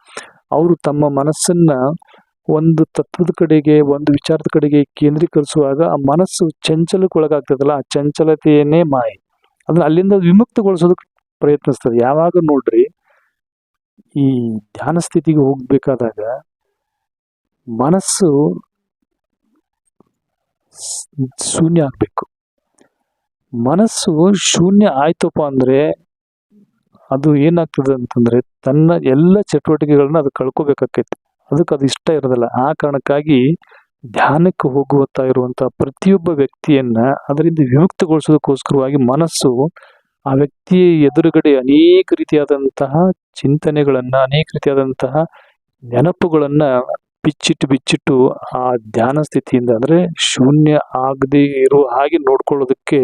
ಅವರು ತಮ್ಮ ಮನಸ್ಸನ್ನ ಒಂದು ತತ್ವದ ಕಡೆಗೆ, ಒಂದು ವಿಚಾರದ ಕಡೆಗೆ ಕೇಂದ್ರೀಕರಿಸುವಾಗ ಆ ಮನಸ್ಸು ಚಂಚಲಕ್ಕೊಳಗಾಗ್ತದಲ್ಲ, ಆ ಚಂಚಲತೆಯನ್ನೇ ಮಾಯ. ಅದನ್ನ ಅಲ್ಲಿಂದ ವಿಮುಕ್ತಗೊಳಿಸೋದಕ್ಕೆ ಪ್ರಯತ್ನಿಸ್ತದೆ. ಯಾವಾಗ ನೋಡ್ರಿ, ಈ ಧ್ಯಾನ ಸ್ಥಿತಿಗೆ ಹೋಗ್ಬೇಕಾದಾಗ ಮನಸ್ಸು ಶೂನ್ಯ ಆಗ್ಬೇಕು. ಮನಸ್ಸು ಶೂನ್ಯ ಆಯ್ತಪ್ಪ ಅಂದ್ರೆ ಅದು ಏನಾಗ್ತದೆ ಅಂತಂದ್ರೆ ತನ್ನ ಎಲ್ಲ ಚಟುವಟಿಕೆಗಳನ್ನ ಅದು ಕಳ್ಕೋಬೇಕಾಕೈತಿ. ಅದಕ್ಕೆ ಅದು ಇಷ್ಟ ಇರೋದಿಲ್ಲ. ಆ ಕಾರಣಕ್ಕಾಗಿ ಧ್ಯಾನಕ್ಕೆ ಹೋಗುತ್ತಾ ಇರುವಂತಹ ಪ್ರತಿಯೊಬ್ಬ ವ್ಯಕ್ತಿಯನ್ನ ಅದರಿಂದ ವಿಮುಕ್ತಗೊಳಿಸೋದಕ್ಕೋಸ್ಕರವಾಗಿ ಮನಸ್ಸು ಆ ವ್ಯಕ್ತಿಯ ಎದುರುಗಡೆ ಅನೇಕ ರೀತಿಯಾದಂತಹ ಚಿಂತನೆಗಳನ್ನ, ಅನೇಕ ರೀತಿಯಾದಂತಹ ನೆನಪುಗಳನ್ನ ಬಿಚ್ಚಿಟ್ಟು ಬಿಚ್ಚಿಟ್ಟು ಆ ಧ್ಯಾನ ಸ್ಥಿತಿಯಿಂದ ಅಂದರೆ ಶೂನ್ಯ ಆಗದೆ ಇರೋ ಹಾಗೆ ನೋಡ್ಕೊಳ್ಳೋದಕ್ಕೆ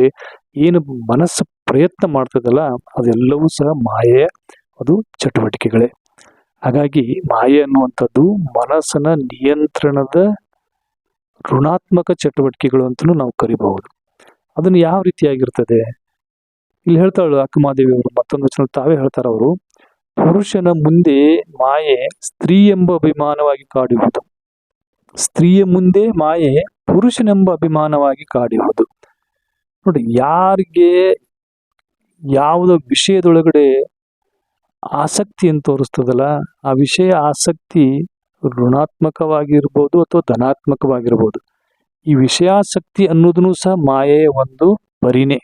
ಏನು ಮನಸ್ಸು ಪ್ರಯತ್ನ ಮಾಡ್ತದಲ್ಲ, ಅದೆಲ್ಲವೂ ಸಹ ಮಾಯೆ, ಅದು ಚಟುವಟಿಕೆಗಳೇ. ಹಾಗಾಗಿ ಮಾಯೆ ಅನ್ನುವಂಥದ್ದು ಮನಸ್ಸನ ನಿಯಂತ್ರಣದ ಋಣಾತ್ಮಕ ಚಟುವಟಿಕೆಗಳು ಅಂತಲೂ ನಾವು ಕರಿಬಹುದು. ಅದನ್ನು ಯಾವ ರೀತಿಯಾಗಿರ್ತದೆ? ಇಲ್ಲಿ ಹೇಳ್ತಾಳು ಅಕ್ಕಮಾದೇವಿ ಅವರು ಮತ್ತೊಂದು ವಚನ ತಾವೇ ಹೇಳ್ತಾರೆ ಅವರು ಪುರುಷನ ಮುಂದೆ ಮಾಯೆ ಸ್ತ್ರೀ ಎಂಬ ಅಭಿಮಾನವಾಗಿ ಕಾಡುವುದು. ಸ್ತ್ರೀಯ ಮುಂದೆ ಮಾಯೆ ಪುರುಷನೆಂಬ ಅಭಿಮಾನವಾಗಿ ಕಾಡುವುದು. ನೋಡಿ, ಯಾರಿಗೆ ಯಾವುದೋ ವಿಷಯದೊಳಗಡೆ ಆಸಕ್ತಿಯನ್ನು ತೋರಿಸ್ತದಲ್ಲ, ಆ ವಿಷಯ ಆಸಕ್ತಿ ಋಣಾತ್ಮಕವಾಗಿರ್ಬೋದು ಅಥವಾ ಧನಾತ್ಮಕವಾಗಿರ್ಬೋದು. ಈ ವಿಷಯಾಸಕ್ತಿ ಅನ್ನೋದನ್ನು ಸಹ ಮಾಯೆಯ ಒಂದು ಪರಿನೇ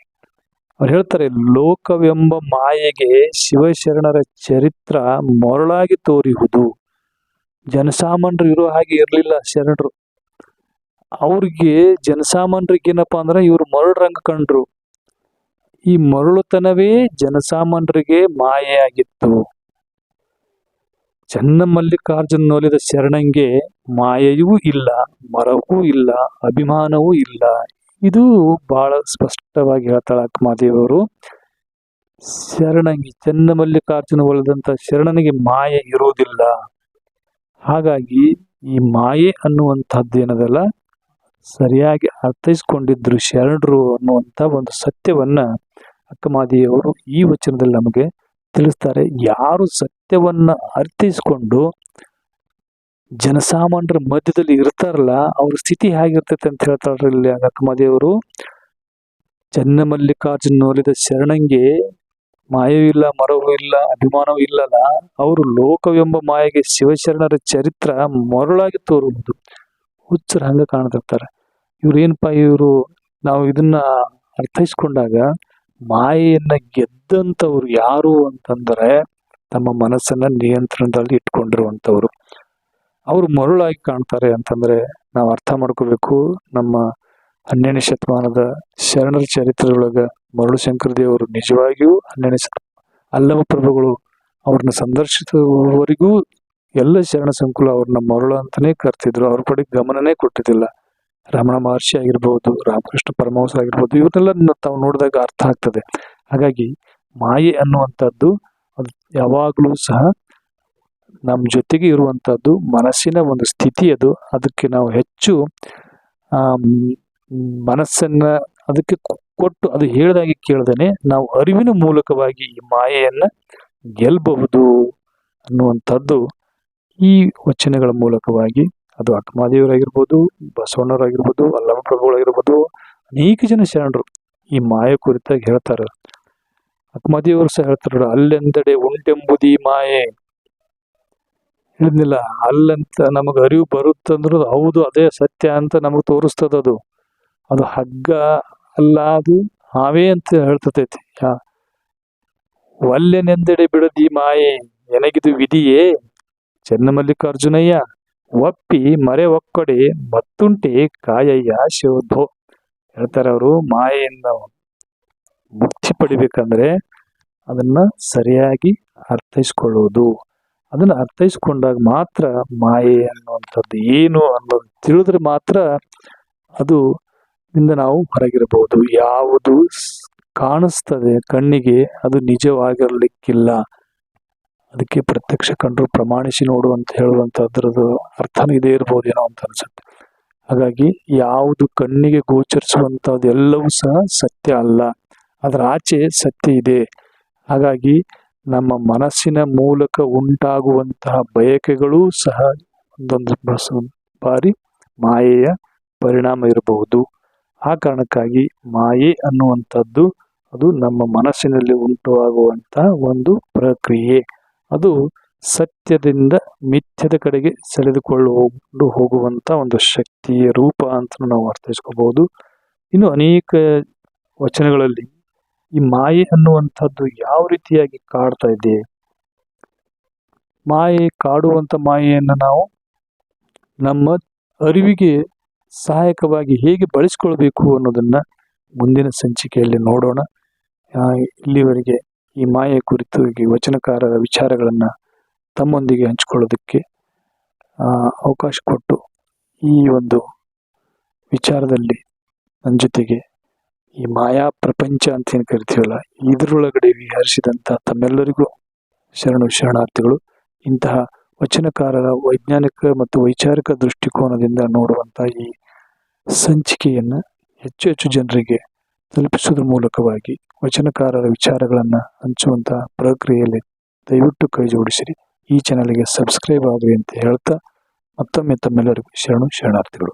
ಅವ್ರು ಹೇಳ್ತಾರೆ, ಲೋಕವೆಂಬ ಮಾಯೆಗೆ ಶಿವಶರಣರ ಚರಿತ್ರ ಮರಳಾಗಿ ತೋರಿಹುದು. ಜನಸಾಮಾನ್ಯರು ಇರೋ ಹಾಗೆ ಇರಲಿಲ್ಲ ಶರಣರು. ಅವ್ರಿಗೆ ಜನಸಾಮಾನ್ಯರಿಗೆ ಏನಪ್ಪಾ ಅಂದ್ರೆ ಇವ್ರು ಮರಳರಂಗ ಕಂಡ್ರು. ಈ ಮರಳುತನವೇ ಜನಸಾಮಾನ್ಯರಿಗೆ ಮಾಯೆಯಾಗಿತ್ತು. ಚನ್ನಮಲ್ಲಿಕಾರ್ಜುನ ನೋಲಿದ ಶರಣಂಗೆ ಮಾಯೆಯೂ ಇಲ್ಲ, ಮರವೂ ಇಲ್ಲ, ಅಭಿಮಾನವೂ ಇಲ್ಲ. ಇದು ಬಹಳ ಸ್ಪಷ್ಟವಾಗಿ ಹೇಳ್ತಾಳೆ ಅಕ್ಕಮಾದೇವಿಯವರು. ಶರಣಂಗಿ ಚನ್ನಮಲ್ಲಿಕಾರ್ಜುನ ಒಳದಂತ ಶರಣನಿಗೆ ಮಾಯೆ ಇರುವುದಿಲ್ಲ. ಹಾಗಾಗಿ ಈ ಮಾಯೆ ಅನ್ನುವಂಥದ್ದು ಏನದಲ್ಲ ಸರಿಯಾಗಿ ಅರ್ಥೈಸ್ಕೊಂಡಿದ್ರು ಶರಣರು ಅನ್ನುವಂಥ ಒಂದು ಸತ್ಯವನ್ನ ಅಕ್ಕಮಾದಿಯವರು ಈ ವಚನದಲ್ಲಿ ನಮಗೆ ತಿಳಿಸ್ತಾರೆ. ಯಾರು ಸತ್ಯವನ್ನ ಅರ್ಥೈಸ್ಕೊಂಡು ಜನಸಾಮಾನ್ಯರ ಮಧ್ಯದಲ್ಲಿ ಇರ್ತಾರಲ್ಲ, ಅವ್ರ ಸ್ಥಿತಿ ಹೇಗಿರ್ತೈತೆ ಅಂತ ಹೇಳ್ತಾಳ್ರಿ ಇಲ್ಲಿ ಅಕ್ಕಮಾದಿಯವರು ಚನ್ನಮಲ್ಲಿಕಾರ್ಜುನ ನೋಲಿದ ಶರಣಂಗೆ ಇಲ್ಲ, ಮರವೂ ಇಲ್ಲ, ಅಭಿಮಾನವೂ ಇಲ್ಲಲ್ಲ, ಅವರು ಲೋಕವೆಂಬ ಮಾಯೆಗೆ ಶಿವಶರಣರ ಚರಿತ್ರ ಮರಳಾಗಿ ತೋರುವುದು. ಹುಚ್ಚರ ಹಂಗ ಕಾಣ್ತಿರ್ತಾರೆ. ಇವ್ರು ಏನಪ್ಪಾ ಇವರು, ನಾವು ಇದನ್ನ ಅರ್ಥೈಸ್ಕೊಂಡಾಗ ಮಾಯೆಯನ್ನ ಗೆದ್ದಂಥವ್ರು ಯಾರು ಅಂತಂದ್ರೆ, ತಮ್ಮ ಮನಸ್ಸನ್ನ ನಿಯಂತ್ರಣದಲ್ಲಿ ಇಟ್ಕೊಂಡಿರುವಂಥವ್ರು. ಅವರು ಮರುಳಾಗಿ ಕಾಣ್ತಾರೆ ಅಂತಂದ್ರೆ ನಾವು ಅರ್ಥ ಮಾಡ್ಕೋಬೇಕು. ನಮ್ಮ ಹನ್ನೆರಡನೇ ಶತಮಾನದ ಶರಣರ ಚರಿತ್ರೆಯೊಳಗ ಮರುಳು ಶಂಕರ ದೇವರು ನಿಜವಾಗಿಯೂ ಹನ್ನೆರಡನೇ ಶತ ಅಲ್ಲಮ ಪ್ರಭುಗಳು ಅವ್ರನ್ನ ಸಂದರ್ಶಿಸುವವರೆಗೂ ಎಲ್ಲ ಶರಣ ಸಂಕುಲ ಅವ್ರನ್ನ ಮರುಳು ಅಂತಲೇ ಕರ್ತಿದ್ರು. ಅವ್ರ ಕಡೆ ಗಮನನೇ ಕೊಟ್ಟಿದ್ದಿಲ್ಲ. ರಮಣ ಮಹರ್ಷಿ ಆಗಿರ್ಬೋದು, ರಾಮಕೃಷ್ಣ ಪರಮಹಂಸ ಆಗಿರ್ಬೋದು ಇವನ್ನೆಲ್ಲ ತಾವು ನೋಡಿದಾಗ ಅರ್ಥ ಆಗ್ತದೆ. ಹಾಗಾಗಿ ಮಾಯೆ ಅನ್ನುವಂಥದ್ದು ಅದು ಯಾವಾಗಲೂ ಸಹ ನಮ್ಮ ಜೊತೆಗೆ ಇರುವಂಥದ್ದು ಮನಸ್ಸಿನ ಒಂದು ಸ್ಥಿತಿ ಅದು. ಅದಕ್ಕೆ ನಾವು ಹೆಚ್ಚು ಮನಸ್ಸನ್ನು ಅದಕ್ಕೆ ಕೊಟ್ಟು ಅದು ಹೇಳ್ದಾಗೆ ಕೇಳ್ದೇನೆ ನಾವು ಅರಿವಿನ ಮೂಲಕವಾಗಿ ಈ ಮಾಯೆಯನ್ನು ಗೆಲ್ಲಬಹುದು ಅನ್ನುವಂಥದ್ದು ಈ ವಚನಗಳ ಮೂಲಕವಾಗಿ ಅದು ಅಕ್ಕಮಾದೇವರಾಗಿರ್ಬೋದು ಬಸವಣ್ಣವರಾಗಿರ್ಬೋದು ಅಲ್ಲಮ ಪ್ರಭುಗಳಾಗಿರ್ಬೋದು, ಅನೇಕ ಜನ ಶರಣರು ಈ ಮಾಯೆ ಕುರಿತಾಗಿ ಹೇಳ್ತಾರೆ. ಅಕ್ಕಮಾದೇವರು ಸಹ ಹೇಳ್ತಾರ ಅಲ್ಲೆಂದೆಡೆ ಉಂಟೆಂಬುದಿ ಮಾಯೆ. ಹೇಳಿದ್ನಿಲ್ಲ ಅಲ್ಲಂತ ನಮಗೆ ಅರಿವು ಬರುತ್ತಂದ್ರೂ ಹೌದು, ಅದೇ ಸತ್ಯ ಅಂತ ನಮಗೆ ತೋರಿಸ್ತದದು ಅದು. ಹಗ್ಗ ಅಲ್ಲ, ಅದು ಹಾವೇ ಅಂತ ಹೇಳ್ತತೈತಿ. ಒಲ್ಲೆನೆಂದೆಡೆ ಬಿಡದಿ ಮಾಯೆ, ಎನಗಿದು ವಿಧಿಯೇ, ಚೆನ್ನಮಲ್ಲಿಕಾರ್ಜುನಯ್ಯ, ಒಪ್ಪಿ ಮರೆ ಒಕ್ಕಡೆ, ಮತ್ತುಂಟೆ ಕಾಯಯ್ಯ ಶಿವಧೋ ಹೇಳ್ತಾರೆ ಅವರು, ಮಾಯೆಯಿಂದ ಮುಕ್ತಿ ಪಡಿಬೇಕಂದ್ರೆ ಅದನ್ನ ಸರಿಯಾಗಿ ಅರ್ಥೈಸ್ಕೊಳ್ಳೋದು. ಅದನ್ನ ಅರ್ಥೈಸ್ಕೊಂಡಾಗ ಮಾತ್ರ ಮಾಯೆ ಅನ್ನುವಂಥದ್ದು ಏನು ಅನ್ನೋದು ತಿಳಿದ್ರೆ ಮಾತ್ರ ಅದು ಇಂದ ನಾವು ಹೊರಗಿರಬಹುದು. ಯಾವುದು ಕಾಣಿಸ್ತದೆ ಕಣ್ಣಿಗೆ ಅದು ನಿಜವಾಗಿರಲಿಕ್ಕಿಲ್ಲ. ಅದಕ್ಕೆ ಪ್ರತ್ಯಕ್ಷ ಕಂಡ್ರು ಪ್ರಮಾಣಿಸಿ ನೋಡು ಅಂತ ಹೇಳುವಂಥದ್ರದ್ದು ಅರ್ಥನೂ ಇದೇ ಇರ್ಬೋದೇನೋ ಅಂತ ಅನ್ಸುತ್ತೆ. ಹಾಗಾಗಿ ಯಾವುದು ಕಣ್ಣಿಗೆ ಗೋಚರಿಸುವಂಥದ್ದು ಎಲ್ಲವೂ ಸಹ ಸತ್ಯ ಅಲ್ಲ. ಅದರ ಆಚೆ ಸತ್ಯ ಇದೆ. ಹಾಗಾಗಿ ನಮ್ಮ ಮನಸ್ಸಿನ ಮೂಲಕ ಉಂಟಾಗುವಂತಹ ಬಯಕೆಗಳೂ ಸಹ ಒಂದೊಂದು ಬಾರಿ ಮಾಯೆಯ ಪರಿಣಾಮ ಇರಬಹುದು. ಆ ಕಾರಣಕ್ಕಾಗಿ ಮಾಯೆ ಅನ್ನುವಂಥದ್ದು ಅದು ನಮ್ಮ ಮನಸ್ಸಿನಲ್ಲಿ ಉಂಟುವಾಗುವಂತಹ ಒಂದು ಪ್ರಕ್ರಿಯೆ. ಅದು ಸತ್ಯದಿಂದ ಮಿಥ್ಯದ ಕಡೆಗೆ ಸೆಳೆದುಕೊಳ್ಳು ಹೋಗುವಂತ ಒಂದು ಶಕ್ತಿಯ ರೂಪ ಅಂತ ನಾವು ಅರ್ಥೈಸ್ಕೋಬಹುದು. ಇನ್ನು ಅನೇಕ ವಚನಗಳಲ್ಲಿ ಈ ಮಾಯೆ ಅನ್ನುವಂಥದ್ದು ಯಾವ ರೀತಿಯಾಗಿ ಕಾಡ್ತಾ ಇದೆ? ಮಾಯೆ ಕಾಡುವಂತ ಮಾಯೆಯನ್ನು ನಾವು ನಮ್ಮ ಅರಿವಿಗೆ ಸಹಾಯಕವಾಗಿ ಹೇಗೆ ಬಳಸ್ಕೊಳ್ಬೇಕು ಅನ್ನೋದನ್ನ ಮುಂದಿನ ಸಂಚಿಕೆಯಲ್ಲಿ ನೋಡೋಣ. ಇಲ್ಲಿವರೆಗೆ ಈ ಮಾಯೆ ಕುರಿತು ಈ ವಚನಕಾರರ ವಿಚಾರಗಳನ್ನು ತಮ್ಮೊಂದಿಗೆ ಹಂಚಿಕೊಳ್ಳೋದಕ್ಕೆ ಅವಕಾಶ ಕೊಟ್ಟು ಈ ಒಂದು ವಿಚಾರದಲ್ಲಿ ನನ್ನ ಜೊತೆಗೆ ಈ ಮಾಯಾ ಪ್ರಪಂಚ ಅಂತ ಏನು ಕರಿತೀವಲ್ಲ, ಇದರೊಳಗಡೆ ವಿಹರಿಸಿದಂಥ ತಮ್ಮೆಲ್ಲರಿಗೂ ಶರಣು ಶರಣಾರ್ಥಿಗಳು, ಇಂತಹ ವಚನಕಾರರ ವೈಜ್ಞಾನಿಕ ಮತ್ತು ವೈಚಾರಿಕ ದೃಷ್ಟಿಕೋನದಿಂದ ನೋಡುವಂಥ ಈ ಸಂಚಿಕೆಯನ್ನು ಹೆಚ್ಚು ಹೆಚ್ಚು ಜನರಿಗೆ ತಲುಪಿಸುವುದರ ಮೂಲಕವಾಗಿ ವಚನಕಾರರ ವಿಚಾರಗಳನ್ನು ಹಂಚುವಂಥ ಪ್ರಕ್ರಿಯೆಯಲ್ಲಿ ದಯವಿಟ್ಟು ಕೈ ಜೋಡಿಸಿರಿ. ಈ ಚಾನಲ್ಗೆ ಸಬ್ಸ್ಕ್ರೈಬ್ ಆಗಲಿ ಅಂತ ಹೇಳ್ತಾ ಮತ್ತೊಮ್ಮೆ ತಮ್ಮೆಲ್ಲರಿಗೂ ಶರಣು ಶರಣಾರ್ಥಿಗಳು.